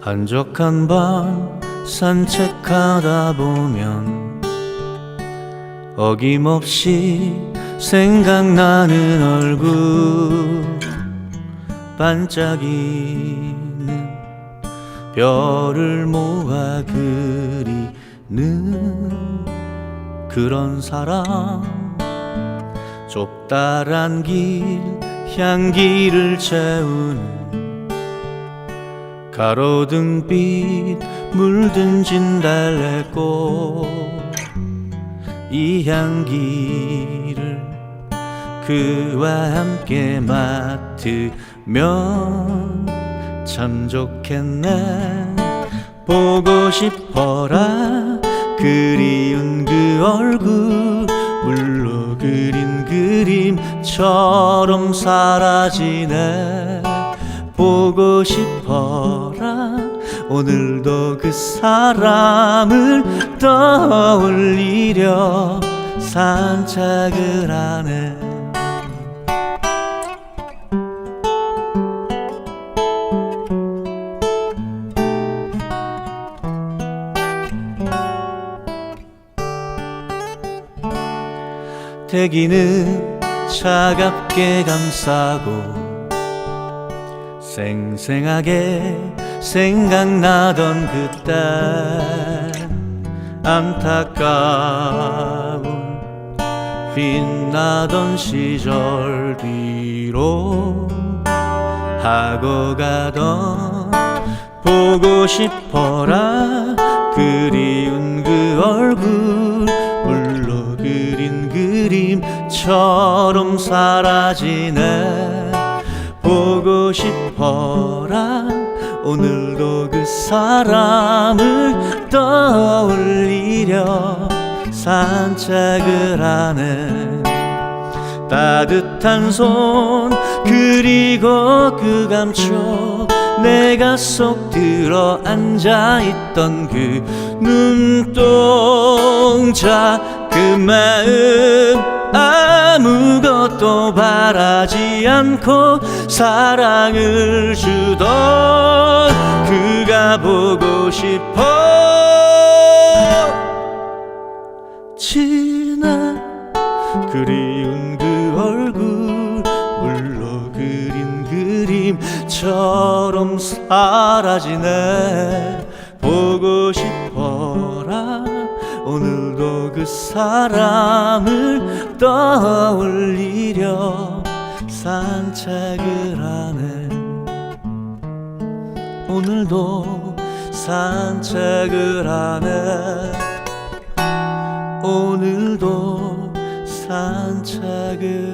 한적한 밤 산책하다 보면 어김없이 생각나는 얼굴 반짝이는 별을 모아 그리는 그런 사람. 좁다란 길 향기를 채우는 가로등빛 물든 진달래꽃 이 향기를 그와 함께 맡으면 참 좋겠네. 보고 싶어라. 그리운 그 얼굴 물로 그린 그림처럼 사라지네. 보고 싶어라 오늘도 그 사람을 떠올리려 산책을 하네. 대기는 차갑게 감싸고 생생하게 생각나던 그때 안타까운 빛나던 시절 뒤로 하고 가던 보고 싶어라 그리운 그 얼굴 물로 그린 그림처럼 사라지네. 보고 싶어라 오늘도 그 사람을 떠올리려 산책을 하네. 따뜻한 손 그리고 그 감촉 내가 속 들어 앉아 있던 그 눈동자 그 마음 아무것도 바라지 않고 사랑을 주던 그가 보고 싶어. 지나 그리운 그 얼굴 물로 그린 그림처럼 사라지네. 보고 싶어라 오늘도 그 사람을 떠올리려 산책을 하네. 오늘도 산책을 하네. 오늘도 산책을